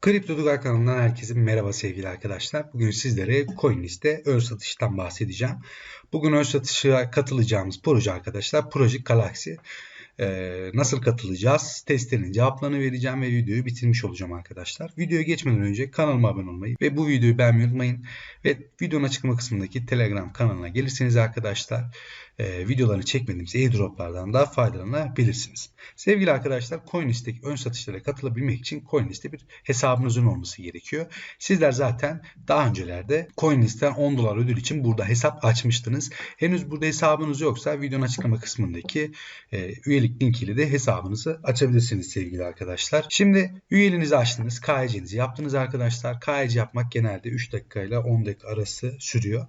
Kripto Dugar kanalından herkese merhaba sevgili arkadaşlar. Bugün sizlere CoinList'te ön satıştan bahsedeceğim. Bugün ön satışa katılacağımız proje arkadaşlar Project Galaxy. Ee, nasıl katılacağız? Testlerin cevaplarını vereceğim ve videoyu bitirmiş olacağım arkadaşlar. Videoya geçmeden önce kanalıma abone olmayı ve bu videoyu beğenmeyi unutmayın. Ve videonun açıklama kısmındaki Telegram kanalına gelirseniz arkadaşlar e, videolarını çekmediğimiz airdroplardan da faydalanabilirsiniz. Sevgili arkadaşlar CoinList'teki ön satışlara katılabilmek için CoinList'te bir hesabınızın olması gerekiyor. Sizler zaten daha öncelerde CoinList'ten 10 dolar ödül için burada hesap açmıştınız. Henüz burada hesabınız yoksa videonun açıklama kısmındaki e, üyelik linkiyle de hesabınızı açabilirsiniz sevgili arkadaşlar. Şimdi üyeliğinizi açtınız, KYC'nizi yaptınız arkadaşlar. KYC yapmak genelde 3 dakika ile 10 dakika arası sürüyor.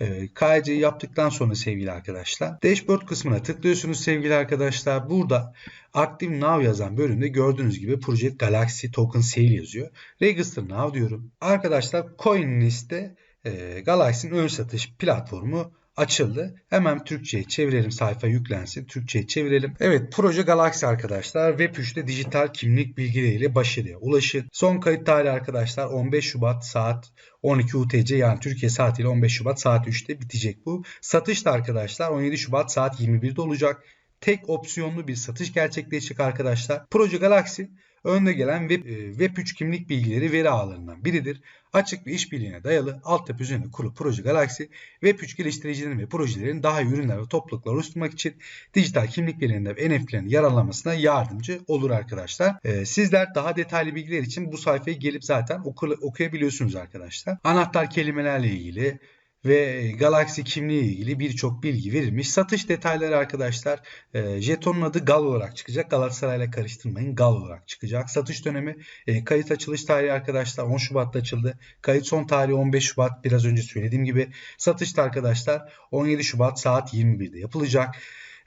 E, KYC'yi yaptıktan sonra sevgili arkadaşlar dashboard kısmına tıklıyorsunuz sevgili arkadaşlar. Burada Active Now yazan bölümde gördüğünüz gibi Project Galaxy Token Sale yazıyor. Register Now diyorum. Arkadaşlar CoinList'te e, Galaxy'nin ön satış platformu açıldı. Hemen Türkçe'ye çevirelim. Sayfa yüklensin. Türkçe'ye çevirelim. Evet Proje Galaxy arkadaşlar web 3'te dijital kimlik bilgileriyle başarıya ulaşın. Son kayıt tarihi arkadaşlar 15 Şubat saat 12 UTC yani Türkiye saatiyle 15 Şubat saat 3'te bitecek bu. Satış da arkadaşlar 17 Şubat saat 21'de olacak. Tek opsiyonlu bir satış gerçekleşecek arkadaşlar. Proje Galaxy önde gelen Web, e, Web 3 kimlik bilgileri veri ağlarından biridir. Açık ve işbirliğine dayalı altyapı üzerine kurulu Proje Galaxy, Web 3 geliştiricilerin ve projelerin daha iyi ürünler ve topluluklar oluşturmak için dijital kimlik verilerinde ve NFT'lerin yararlanmasına yardımcı olur arkadaşlar. Ee, sizler daha detaylı bilgiler için bu sayfaya gelip zaten oku, okuyabiliyorsunuz arkadaşlar. Anahtar kelimelerle ilgili, ve Galaxy kimliği ile ilgili birçok bilgi verilmiş. Satış detayları arkadaşlar e, jetonun adı GAL olarak çıkacak. Galatasaray ile karıştırmayın. GAL olarak çıkacak. Satış dönemi e, kayıt açılış tarihi arkadaşlar 10 Şubat'ta açıldı. Kayıt son tarihi 15 Şubat biraz önce söylediğim gibi. Satışta arkadaşlar 17 Şubat saat 21'de yapılacak.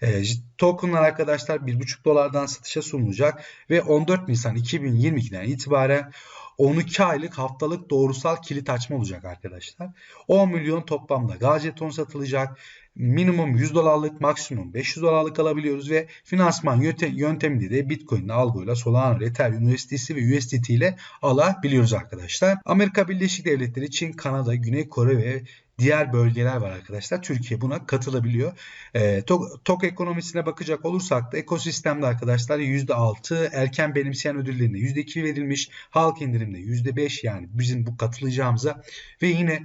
E, tokenlar arkadaşlar 1,5 dolardan satışa sunulacak ve 14 Nisan 2022'den itibaren 12 aylık haftalık doğrusal kilit açma olacak arkadaşlar. 10 milyon toplamda gaz jeton satılacak. Minimum 100 dolarlık maksimum 500 dolarlık alabiliyoruz ve finansman yönteminde de Bitcoin, Algo ile Solana, Ethereum, USDC ve USDT ile alabiliyoruz arkadaşlar. Amerika Birleşik Devletleri, Çin, Kanada, Güney Kore ve diğer bölgeler var arkadaşlar. Türkiye buna katılabiliyor. E, TOK, TOK ekonomisine bakacak olursak da ekosistemde arkadaşlar %6 erken benimseyen ödüllerine %2 verilmiş. Halk indirimde %5 yani bizim bu katılacağımıza ve yine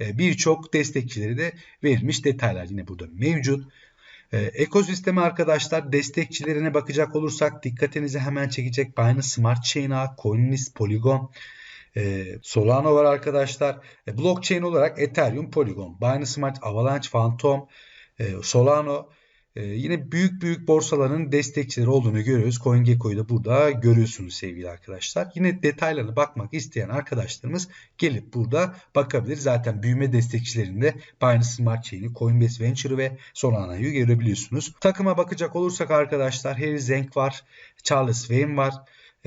e, birçok destekçileri de verilmiş detaylar yine burada mevcut. Ee, ekosistemi arkadaşlar destekçilerine bakacak olursak dikkatinizi hemen çekecek Binance Smart Chain Coinlist, Polygon, e, Solana var arkadaşlar. E, blockchain olarak Ethereum, Polygon, Binance Smart, Avalanche, Phantom, e, Solano e, yine büyük büyük borsaların destekçileri olduğunu görüyoruz. CoinGecko'yu da burada görüyorsunuz sevgili arkadaşlar. Yine detaylarına bakmak isteyen arkadaşlarımız gelip burada bakabilir. Zaten büyüme destekçilerinde Binance Smart Chain'i, Coinbase Venture ve Solana'yı görebiliyorsunuz. Takıma bakacak olursak arkadaşlar Harry Zeng var, Charles Wayne var.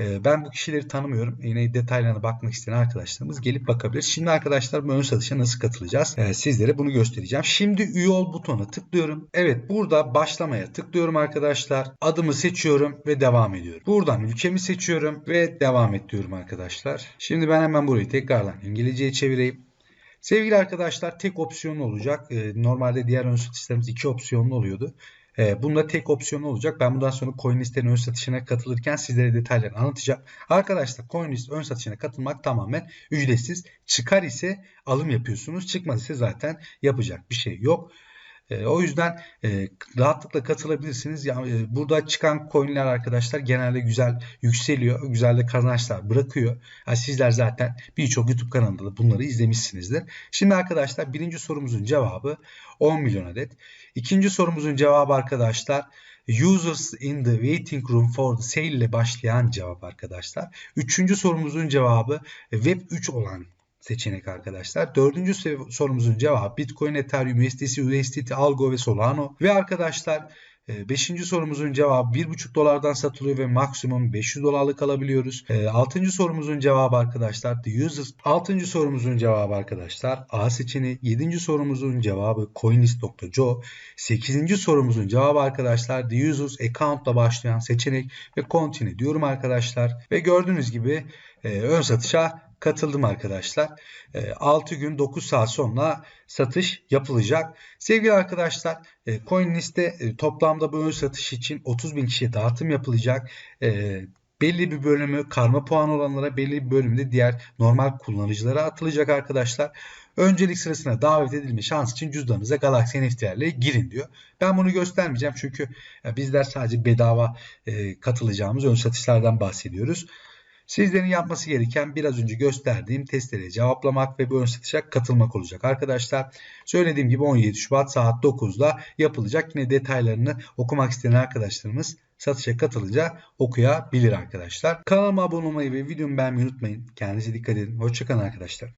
Ee, ben bu kişileri tanımıyorum. Yine detaylarına bakmak isteyen arkadaşlarımız gelip bakabilir. Şimdi arkadaşlar bu ön satışa nasıl katılacağız? Ee, sizlere bunu göstereceğim. Şimdi üye ol butonuna tıklıyorum. Evet burada başlamaya tıklıyorum arkadaşlar. Adımı seçiyorum ve devam ediyorum. Buradan ülkemi seçiyorum ve devam et diyorum arkadaşlar. Şimdi ben hemen burayı tekrardan İngilizceye çevireyim. Sevgili arkadaşlar tek opsiyonlu olacak. Ee, normalde diğer ön satışlarımız iki opsiyonlu oluyordu. E, bunda tek opsiyon olacak. Ben bundan sonra CoinList'in ön satışına katılırken sizlere detaylarını anlatacağım. Arkadaşlar CoinList ön satışına katılmak tamamen ücretsiz. Çıkar ise alım yapıyorsunuz. Çıkmaz ise zaten yapacak bir şey yok. E, o yüzden e, rahatlıkla katılabilirsiniz. Yani, e, burada çıkan coinler arkadaşlar genelde güzel yükseliyor. Güzel de kazançlar bırakıyor. Yani sizler zaten birçok YouTube kanalında da bunları izlemişsinizdir. Şimdi arkadaşlar birinci sorumuzun cevabı 10 milyon adet. İkinci sorumuzun cevabı arkadaşlar Users in the waiting room for the sale ile başlayan cevap arkadaşlar. Üçüncü sorumuzun cevabı Web 3 olan seçenek arkadaşlar. Dördüncü sorumuzun cevabı Bitcoin, Ethereum, USDC, USDT, Algo ve Solano. Ve arkadaşlar ee, beşinci sorumuzun cevabı 1,5 dolardan satılıyor ve maksimum 500 dolarlık alabiliyoruz. Ee, altıncı sorumuzun cevabı arkadaşlar The Users. Altıncı sorumuzun cevabı arkadaşlar A seçeneği. Yedinci sorumuzun cevabı Coinlist.co. Sekizinci sorumuzun cevabı arkadaşlar The Users account başlayan seçenek ve continue diyorum arkadaşlar. Ve gördüğünüz gibi e, ön satışa katıldım arkadaşlar. E, 6 gün 9 saat sonra satış yapılacak. Sevgili arkadaşlar e, CoinList'te e, toplamda bu ön satış için 30 bin kişiye dağıtım yapılacak. E, belli bir bölümü karma puan olanlara belli bir bölümü de diğer normal kullanıcılara atılacak arkadaşlar. Öncelik sırasına davet edilme şansı için cüzdanınıza Galaxy NFT'lerle girin diyor. Ben bunu göstermeyeceğim çünkü bizler sadece bedava katılacağımız ön satışlardan bahsediyoruz. Sizlerin yapması gereken biraz önce gösterdiğim testlere cevaplamak ve bu ön satışa katılmak olacak arkadaşlar. Söylediğim gibi 17 Şubat saat 9'da yapılacak. Yine detaylarını okumak isteyen arkadaşlarımız satışa katılınca okuyabilir arkadaşlar. Kanalıma abone olmayı ve videomu beğenmeyi unutmayın. Kendinize dikkat edin. Hoşçakalın arkadaşlar.